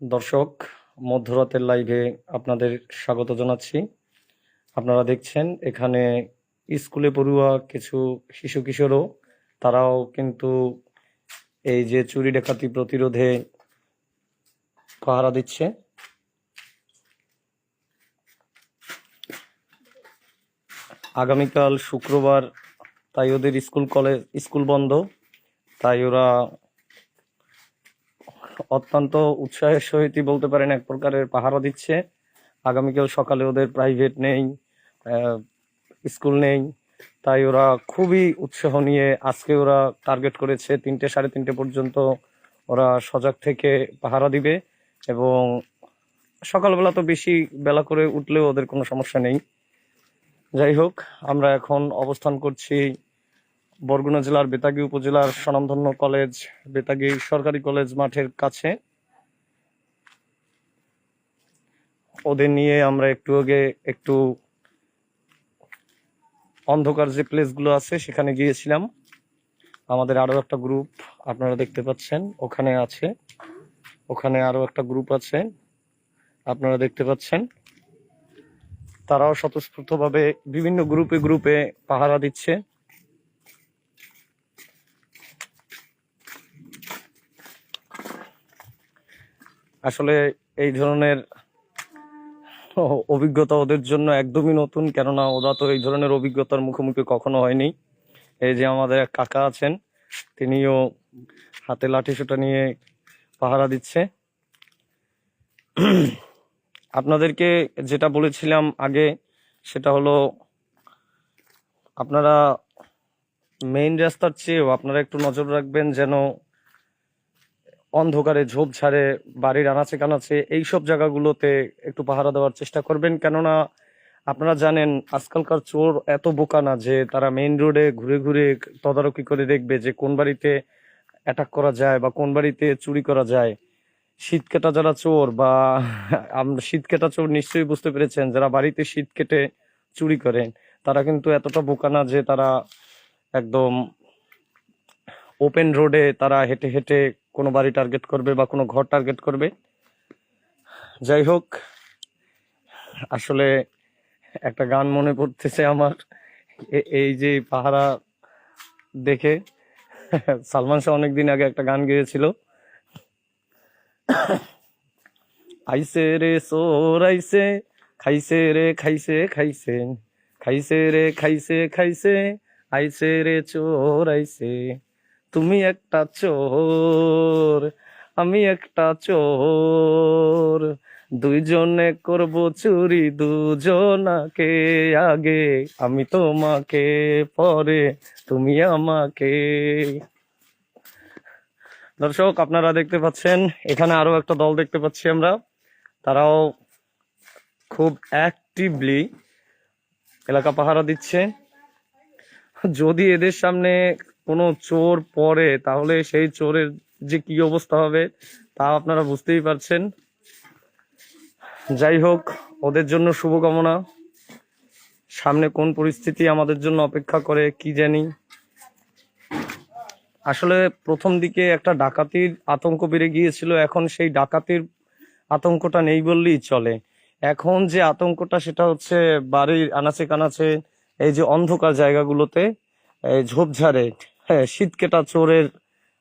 দর্শক, মধ্যরাতের লাইভে আপনাদের স্বাগত জানাচ্ছি। আপনারা দেখছেন, এখানে স্কুলে পড়ুয়া কিছু শিশু কিশোরও, তারাও কিন্তু এই যে চুরি ডাকাতি প্রতিরোধে পাহারা দিচ্ছে। আগামীকাল শুক্রবার, তাই ওদের স্কুল কলেজ, স্কুল বন্ধ, তাই ওরা অত্যন্ত উৎসাহের সহিতই বলতে পারেন এক প্রকারের পাহারা দিচ্ছে। আগামীকাল সকালে ওদের প্রাইভেট নেই স্কুল নেই। তাই ওরা খুবই উৎসাহ নিয়ে আজকে ওরা টার্গেট করেছে তিনটে সাড়ে তিনটে পর্যন্ত ওরা সজাগ থেকে পাহারা দিবে এবং সকালবেলা তো বেশি বেলা করে উঠলেও ওদের কোনো সমস্যা নেই। যাই হোক, আমরা এখন অবস্থান করছি বরগুনা জেলার বেতাগী উপজেলার স্বনামধন্য কলেজ, বেতাগী সরকারি কলেজ মাঠের কাছে। ওদের নিয়ে আমরা একটু আগে একটু অন্ধকার যে প্লেসগুলো আছে সেখানে গিয়েছিলাম। আমাদের আরও একটা গ্রুপ আপনারা দেখতে পাচ্ছেন, ওখানে আছে। ওখানে আরও একটা গ্রুপ আছে, আপনারা দেখতে পাচ্ছেন। তারাও স্বতঃস্ফূর্তভাবে বিভিন্ন গ্রুপে গ্রুপে পাহারা দিচ্ছে। আসলে এই ধরনের অভিজ্ঞতা ওদের জন্য একদমই নতুন, কেননা ওরা তো এই ধরনের অভিজ্ঞতার মুখোমুখি কখনো হয়নি। এই যে আমাদের এক কাকা আছেন, তিনিও হাতে লাঠি সোটা নিয়ে পাহারা দিচ্ছে। আপনাদেরকে যেটা বলেছিলাম আগে, সেটা হলো আপনারা মেইন রাস্তার চেয়েও আপনারা একটু নজর রাখবেন যেন অন্ধকারে ঝোপ ঝোপঝাড়ে বাড়ির আনাচে কানাচে, এইসব জায়গাগুলোতে একটু পাহারা দেওয়ার চেষ্টা করবেন। কেননা আপনারা জানেন, আজকালকার চোর এত বোকা না যে তারা মেইন রোডে ঘুরে ঘুরে তদারকি করে দেখবে যে কোন বাড়িতে অ্যাটাক করা যায় বা কোন বাড়িতে চুরি করা যায়। শীত কেটা যারা চোর বা আমরা শীত কেটা চোর নিশ্চয়ই বুঝতে পেরেছেন, যারা বাড়িতে শীত কেটে চুরি করেন, তারা কিন্তু এতটা বোকা না যে তারা একদম ওপেন রোডে তারা হেঁটে হেঁটে কোনো বাড়ি টার্গেট করবে বা কোনো ঘর টার্গেট করবে। যাই হোক, আসলে একটা গান মনে পড়তেছে আমার। এই যে পাহারা দেখে, সালমান শাহ অনেকদিন আগে একটা গান গেয়েছিল। আইসে রে সোর, আইসে খাইছে রে খাইছে খাইছে খাইছে রে খাইছে খাইছে আইসে রে চোর, আইসে। তুমি একটা চোর, আমি একটা চোর। দুইজনে করব চুরি, দুজনাকে আগে। আমি তোমাকে, পরে তুমি আমাকে। দর্শক, আপনারা দেখতে পাচ্ছেন, এখানে আরও একটা দল দেখতে পাচ্ছি আমরা। তারাও খুব অ্যাক্টিভলি এলাকা পাহারা দিচ্ছে। যদি এদের সামনে কোনো চোর পড়ে, তাহলে সেই চোরের যে কি অবস্থা হবে, তা আপনারা বুঝতেই পারছেন। যাই হোক, ওদের জন্য শুভকামনা। সামনে কোন পরিস্থিতি আমাদের জন্য অপেক্ষা করে, কি জানি। আসলে প্রথম দিকে একটা ডাকাতির আতঙ্ক বেড়ে গিয়েছিল, এখন সেই ডাকাতির আতঙ্কটা নেই বললেই চলে। এখন যে আতঙ্কটা, সেটা হচ্ছে বাড়ির আনাচে কানাচে, এই যে অন্ধকার জায়গাগুলোতে ঝোপঝাড়ে। হ্যাঁ শীত কেটা চোরের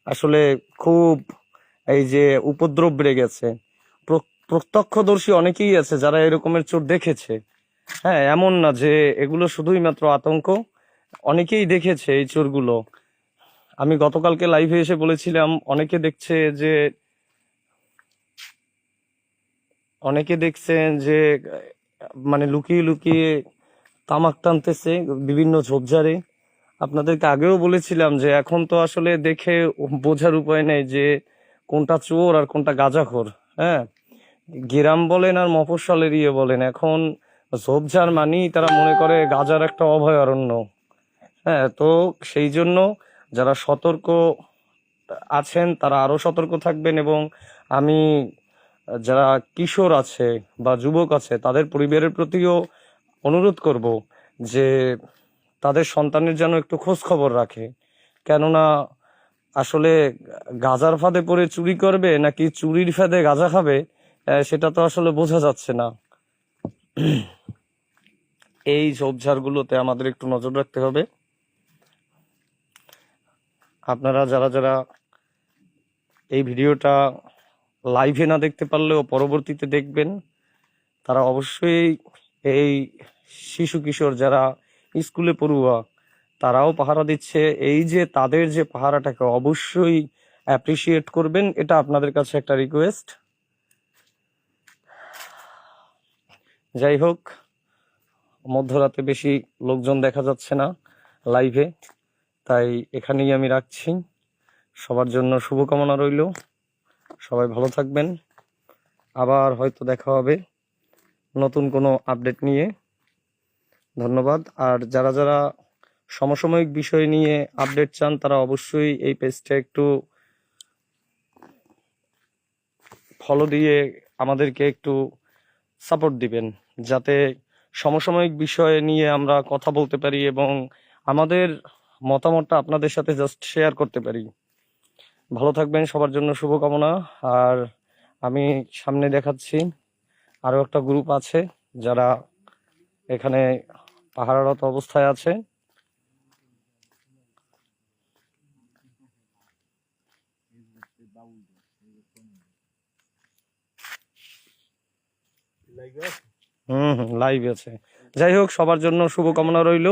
আসলে খুব এই যে উপদ্রব বেড়ে গেছে। প্র- প্রত্যক্ষদর্শী অনেকেই আছে যারা এরকমের চোর দেখেছে। হ্যাঁ এমন না যে এগুলো শুধুই মাত্র আতঙ্ক। অনেকেই দেখেছে এই চোরগুলো। আমি গতকালকে লাইভে এসে বলেছিলাম, অনেকে দেখছে যে অনেকে দেখছেন যে মানে লুকিয়ে লুকিয়ে তামাক টানতেছে বিভিন্ন ঝোপঝাড়ে। আপনাদেরকে আগেও বলেছিলাম যে এখন তো আসলে দেখে বোঝার উপায় নেই যে কোনটা চোর আর কোনটা গাঁজাখোর হ্যাঁ? গ্রাম বলেন আর মফস্বলের ইয়ে বলেন, এখন ঝোপঝাড় মানেই তারা মনে করে গাজার একটা অভয়ারণ্য হ্যাঁ? তো সেই জন্য যারা সতর্ক আছেন তারা আরও সতর্ক থাকবেন এবং আমি, যারা কিশোর আছে বা যুবক আছে তাদের পরিবারের প্রতিও অনুরোধ করব যে তাদের সন্তানের যেন একটু খোঁজ খবর রাখে। কেননা আসলে গাজার ফাঁদে পড়ে চুরি করবে নাকি চুরির ফাঁদে গাজা খাবে সেটা তো আসলে বোঝা যাচ্ছে না। এই ঝোপঝাড়গুলোতে আমাদের একটু নজর রাখতে হবে। আপনারা যারা যারা এই ভিডিওটা লাইভে না দেখতে পারলেও পরবর্তীতে দেখবেন, তারা অবশ্যই এই শিশু কিশোর যারা স্কুলে পড়ুয়া তারাও পাহারা দিচ্ছে। এই যে তাদের যে পাহারাটাকে অবশ্যই অ্যাপ্রিসিয়েট করবেন, এটা আপনাদের কাছে একটা রিকোয়েস্ট যাই হোক, মধ্যরাতে বেশি লোকজন দেখা যাচ্ছে না লাইভে তাই এখানেই আমি রাখছি। সবার জন্য শুভকামনা রইল। সবাই ভালো থাকবেন। আবার হয়তো দেখা হবে নতুন কোনো আপডেট নিয়ে। ধন্যবাদ। আর যারা যারা সমসাময়িক বিষয় নিয়ে আপডেট চান, তারা অবশ্যই এই পেজটা একটু ফলো দিয়ে আমাদেরকে একটু সাপোর্ট দিবেন, যাতে সমসাময়িক বিষয় নিয়ে আমরা কথা বলতে পারি এবং আমাদের মতামতটা আপনাদের সাথে জাস্ট শেয়ার করতে পারি। ভালো থাকবেন, সবার জন্য শুভকামনা। আর আমি সামনে দেখাচ্ছি আরও একটা গ্রুপ আছে যারা এখানে পাহাড়ারত অবস্থায় আছে। হম হম লাইভ আছে। যাই হোক সবার জন্য শুভকামনা রইল।